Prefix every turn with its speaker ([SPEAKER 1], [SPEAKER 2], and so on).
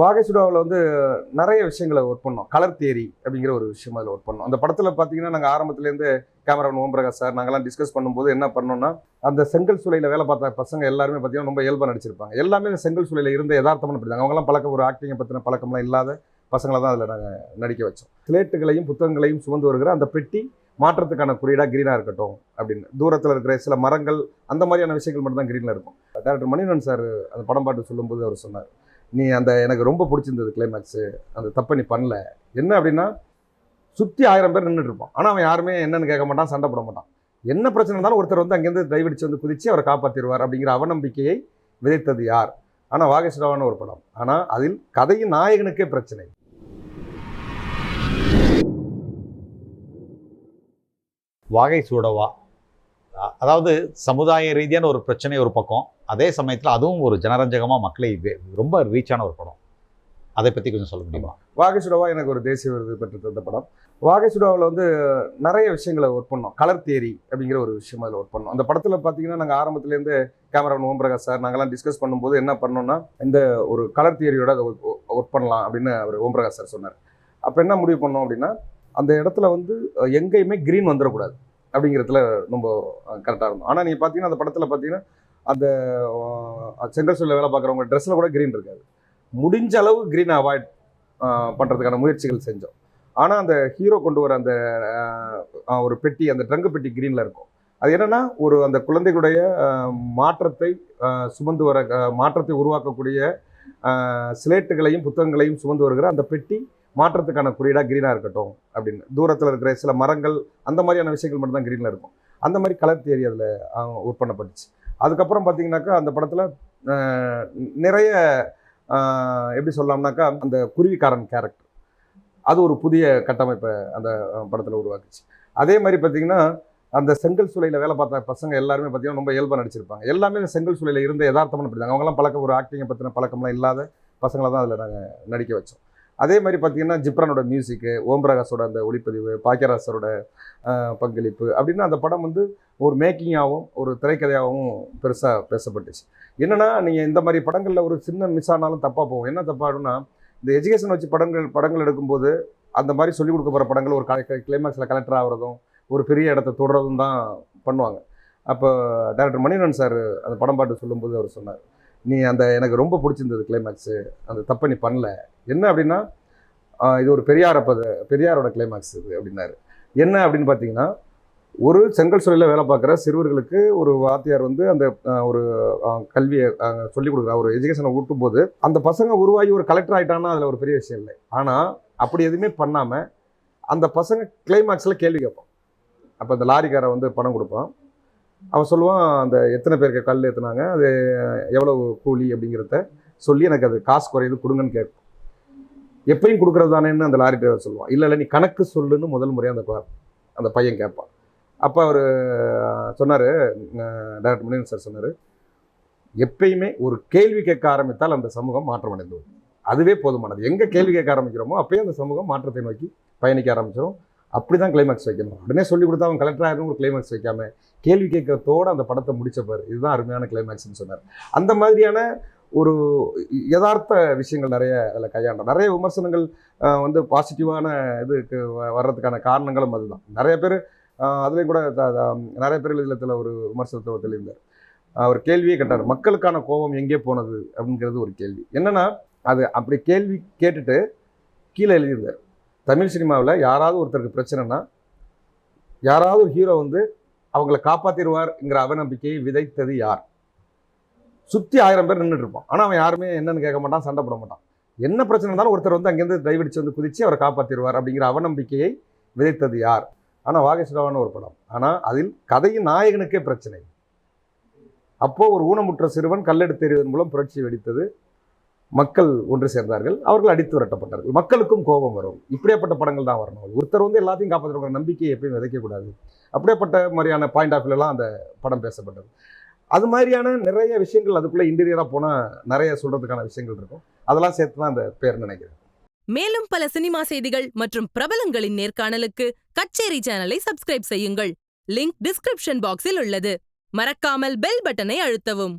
[SPEAKER 1] வாகை சுடாவில் வந்து நிறைய விஷயங்களை ஒர்க் பண்ணோம். கலர் தியரி அப்படிங்கிற ஒரு விஷயம் அதில் ஒர்க் பண்ணோம். அந்த படத்தில் பார்த்தீங்கன்னா நாங்கள் ஆரம்பத்துலேருந்து கேமராமேன் ஓம் பிரகாஷ் சார் நாங்கள்லாம் டிஸ்கஸ் பண்ணும்போது என்ன பண்ணோம்னா அந்த செங்கல் சூளையில் வேலை பார்த்த பசங்க எல்லாருமே பார்த்தீங்கன்னா ரொம்ப இயல்பாக நடிச்சிருப்பாங்க. எல்லாமே இந்த செங்கல் சூளையில் இருந்த யதார்த்தமான படித்தாங்க அவங்களாம் பழக்கம் ஒரு ஆக்டிங்கை பற்றின பழக்கம்லாம் இல்லாத பசங்களை தான் அதில் நாங்கள் நடிக்க வச்சோம். ஸ்லேட்டுகளையும் புத்தகங்களையும் சுமந்து வருகிற அந்த பெட்டி மாற்றத்துக்கான குறியீடாக க்ரீனாக இருக்கட்டும் அப்படின்னு. தூரத்தில் இருக்கிற சில மரங்கள் அந்த மாதிரியான விஷயங்கள் மட்டும் தான் க்ரீனில் இருக்கும். டேரக்டர் மணிவன் சார் அந்த படம் பாட்டு சொல்லும்போது அவர் சொன்னார் நீ அந்த எனக்கு ரொம்ப பிடிச்சிருந்தது கிளைமேக்ஸு அந்த தப்பை நீ பண்ணல. என்ன அப்படின்னா சுற்றி ஆயிரம் பேர் நின்றுட்டு இருப்பான். ஆனால் அவன் யாருமே என்னன்னு கேட்க மாட்டான் சண்டை போட மாட்டான். என்ன பிரச்சனை இருந்தாலும் ஒருத்தர் வந்து அங்கேருந்து டைவடிச்சு வந்து குதிச்சு அவரை காப்பாற்றிடுவார் அப்படிங்கிற அவநம்பிக்கையை விதைத்தது யார்? ஆனால் வாகேஸ்வரவான ஒரு படம். ஆனால் அதில் கதையின் நாயகனுக்கே பிரச்சனை.
[SPEAKER 2] வாகை சூடவா அதாவது சமுதாய ரீதியான ஒரு பிரச்சனை ஒரு பக்கம் அதே சமயத்தில் அதுவும் ஒரு ஜனரஞ்சகமாக மக்களை ரொம்ப ரீச்சான ஒரு படம். அதை பற்றி கொஞ்சம் சொல்ல முடியுமா?
[SPEAKER 1] வாகேசுடாவா எனக்கு ஒரு தேசிய விருது பெற்று தந்த படம். வாகேசுடாவில் வந்து நிறைய விஷயங்களை ஒர்க் பண்ணோம். கலர் தியரி அப்படிங்கிற ஒரு விஷயம் அதில் ஒர்க் பண்ணோம். அந்த படத்தில் பார்த்தீங்கன்னா நாங்கள் ஆரம்பத்துலேருந்து கேமராமேன் ஓம் பிரகாஷ் சார் நாங்கள்லாம் டிஸ்கஸ் பண்ணும்போது என்ன பண்ணோம்னா இந்த ஒரு கலர் தியரியோட அதை ஒர்க் பண்ணலாம் அப்படின்னு அவர் ஓம் பிரகாஷ் சார் சொன்னார். அப்போ என்ன முடிவு பண்ணோம் அப்படின்னா அந்த இடத்துல வந்து எங்கேயுமே க்ரீன் வந்துடக்கூடாது அப்படிங்கிறதுல ரொம்ப கரெக்டாக இருந்தோம். ஆனால் நீங்கள் பார்த்தீங்கன்னா அந்த படத்தில் பார்த்தீங்கன்னா அந்த செங்கல் சூழலில் வேலை பார்க்குறவங்க ட்ரெஸ்ஸில் கூட க்ரீன் இருக்காது. முடிஞ்ச அளவு க்ரீனை அவாய்ட் பண்ணுறதுக்கான முயற்சிகள் செஞ்சோம். ஆனால் அந்த ஹீரோ கொண்டு வர அந்த ஒரு பெட்டி அந்த ட்ரங்கு பெட்டி க்ரீனில் இருக்கும். அது என்னன்னா ஒரு அந்த குழந்தைகளுடைய மாற்றத்தை சுமந்து வர மாற்றத்தை உருவாக்கக்கூடிய ஸ்லேட்டுகளையும் சிலேட்டுகளையும் புத்தகங்களையும் சுமந்து வருகிற அந்த பெட்டி மாற்றத்துக்கான குறியீடாக க்ரீனாக இருக்கட்டும் அப்படின்னு. தூரத்தில் இருக்கிற சில மரங்கள் அந்த மாதிரியான விஷயங்கள் மட்டும்தான் க்ரீனில் இருக்கும். அந்த மாதிரி கலர் தேரி அதில் ஒர்க் பண்ணப்பட்டுச்சு அதுக்கப்புறம் பார்த்தீங்கன்னாக்கா அந்த படத்தில் நிறைய எப்படி சொல்லலாம்னாக்கா அந்த குருவிக்காரன் கேரக்டர் அது ஒரு புதிய கட்டமைப்பை அந்த படத்தில் உருவாக்குச்சு. அதே மாதிரி பார்த்தீங்கன்னா அந்த செங்கல் சூளையில் வேலை பார்த்த பசங்க எல்லாருமே பார்த்தீங்கன்னா ரொம்ப இயல்பாக நடிச்சிருப்பாங்க. எல்லாமே செங்கல் சூளையில் இருந்த யதார்த்தமான படித்தாங்க அவங்களாம் பழக்கம் ஒரு ஆக்டிங்கை பற்றின பழக்கம்லாம் இல்லாத பசங்களை தான் அதில் நாங்கள் நடிக்க வச்சோம். அதே மாதிரி பார்த்தீங்கன்னா ஜிப்ரானோட மியூசிக்கு ஓம் பிரகாஷோட அந்த ஒளிப்பதிவு பாக்கியராசரோட பங்களிப்பு அப்படின்னு அந்த படம் வந்து ஒரு மேக்கிங்காகவும் ஒரு திரைக்கதையாகவும் பெருசாக பேசப்பட்டுச்சு. என்னென்னா நீங்கள் இந்த மாதிரி படங்களில் ஒரு சின்ன மிஸ் ஆனாலும் தப்பாக போகும். என்ன தப்பாடுன்னா இந்த எஜுகேஷன் வச்சு படங்கள் படங்கள் எடுக்கும்போது அந்த மாதிரி சொல்லிக் கொடுக்க போகிற படங்கள் ஒரு கிளைமேக்ஸில் கலெக்டர் ஆகிறதும் ஒரு பெரிய இடத்த தொடுறதும் தான் பண்ணுவாங்க. அப்போ டேரக்டர் மணிவன் சார் அந்த படம் பாட்டு சொல்லும்போது அவர் சொன்னார் நீ அந்த எனக்கு ரொம்ப பிடிச்சிருந்தது கிளைமேக்ஸு அந்த தப்பை நீ பண்ணல. என்ன அப்படின்னா இது ஒரு பெரியார பத பெரியாரோட கிளைமேக்ஸ் இது அப்படின்னாரு. என்ன அப்படின்னு பார்த்தீங்கன்னா ஒரு செங்கல் சூழலில் வேலை பார்க்குற சிறுவர்களுக்கு ஒரு வாத்தியார் வந்து அந்த ஒரு கல்வியை சொல்லிக் கொடுக்குற ஒரு எஜுகேஷனை ஊட்டும் போது அந்த பசங்க உருவாகி ஒரு கலெக்டர் ஆகிட்டான்னா அதில் ஒரு பெரிய விஷயம் இல்லை. ஆனால் அப்படி எதுவுமே பண்ணாமல் அந்த பசங்க கிளைமேக்ஸில் கேள்வி கேட்பான். அப்போ அந்த லாரிக்காரை வந்து பணம் கொடுப்பான். அவன் சொல்லுவான் அந்த எத்தனை பேருக்கு கல் ஏற்றுனாங்க அது எவ்வளவு கூலி அப்படிங்கிறத சொல்லி எனக்கு அது காசு குறையுது கொடுங்கன்னு கேட்கும். எப்பயும் கொடுக்குறது தானேன்னு அந்த லாரி டிரைவர் சொல்லுவான். இல்லை இல்லை நீ கணக்கு சொல்லுன்னு முதல் முறையாக அந்த ப- அந்த பையன் கேட்பான். அப்போ அவர் சொன்னார் டேரக்டர் முனியன் சார் சொன்னார் எப்பயுமே ஒரு கேள்வி கேட்க ஆரம்பித்தால் அந்த சமூகம் மாற்றம் அடைந்து அதுவே போதுமானது. எங்கே கேள்வி கேட்க ஆரம்பிக்கிறோமோ அப்பயும் அந்த சமூகம் மாற்றத்தை நோக்கி பயணிக்க ஆரம்பிச்சிடும் அப்படி தான் கிளைமேக்ஸ் வைக்கணும். உடனே சொல்லி கொடுத்தா அவன் கலெக்டர் ஆயிரும் ஒரு கிளைமேக்ஸ் வைக்காம கேள்வி கேட்கறதோடு அந்த படத்தை முடிச்சப்பாரு. இதுதான் அருமையான கிளைமேக்ஸ்னு சொன்னார். அந்த மாதிரியான ஒரு யதார்த்த விஷயங்கள் நிறைய அதில் கையாண்டோம் நிறைய விமர்சனங்கள் வந்து பாசிட்டிவான இதுக்கு வ- வர்றதுக்கான காரணங்களும் அதுதான். நிறைய பேர் அதுலேயும் கூட நிறைய பேர் இதில் ஒரு விமர்சனத்தை தெளிந்தார். அவர் கேள்வியே கேட்டார் மக்களுக்கான கோபம் எங்கே போனது? அப்படிங்கிறது ஒரு கேள்வி. என்னென்னா அது அப்படி கேள்வி கேட்டுட்டு கீழே எழுதியிருந்தார். தமிழ் சினிமாவில் யாராவது ஒருத்தருக்கு பிரச்சனைனா யாராவது ஒரு ஹீரோ வந்து அவங்கள காப்பாற்றிடுவார்ங்கிற அவநம்பிக்கையை விதைத்தது யார்? சுற்றி ஆயிரம் பேர் நின்றுட்டு இருப்பான் ஆனால் அவன் யாருமே என்னன்னு கேட்க மாட்டான் சண்டை போட மாட்டான். என்ன பிரச்சனை இருந்தாலும் ஒருத்தர் வந்து அங்கேருந்து டைவடிச்சு வந்து குதித்து அவரை காப்பாற்றிடுவார் அப்படிங்கிற அவநம்பிக்கையை விதைத்தது யார்? ஆனால் வாகேஸ்வரவான ஒரு படம். ஆனால் அதில் கதையின் நாயகனுக்கே பிரச்சனை. அப்போது ஒரு ஊனமுற்ற சிறுவன் கல்லெடுத்து தெரிவதன் மூலம் புரட்சி வெடித்தது மக்கள் ஒன்று சேர்ந்தார்கள் அவர்கள் அடித்து விரட்டப்பட்டார்கள். மக்களுக்கும் கோபம் வரும். இப்படியாப்பட்ட படங்கள் தான் வரணும். ஒருத்தர் வந்து எல்லாத்தையும் காப்பாற்றுற நம்பிக்கையை எப்பயும் விதைக்கக்கூடாது. அப்படியேப்பட்ட மாதிரியான பாயிண்ட் ஆஃப் வியூலாம் அந்த படம் பேசப்பட்டது. அது மாதிரியான நிறைய விஷயங்கள் அதுக்குள்ளே இன்டீரியராக போனால் நிறைய சொல்கிறதுக்கான விஷயங்கள் இருக்கும். அதெல்லாம் சேர்த்து தான் அந்த பேர் நினைக்கிறேன்.
[SPEAKER 3] மேலும் பல சினிமா செய்திகள் மற்றும் பிரபலங்களின் நேர்காணலுக்கு கச்சேரி சேனலை சப்ஸ்கிரைப் செய்யுங்கள். லிங்க் டிஸ்கிரிப்ஷன் பாக்ஸில் உள்ளது. மறக்காமல் பெல் பட்டனை அழுத்தவும்.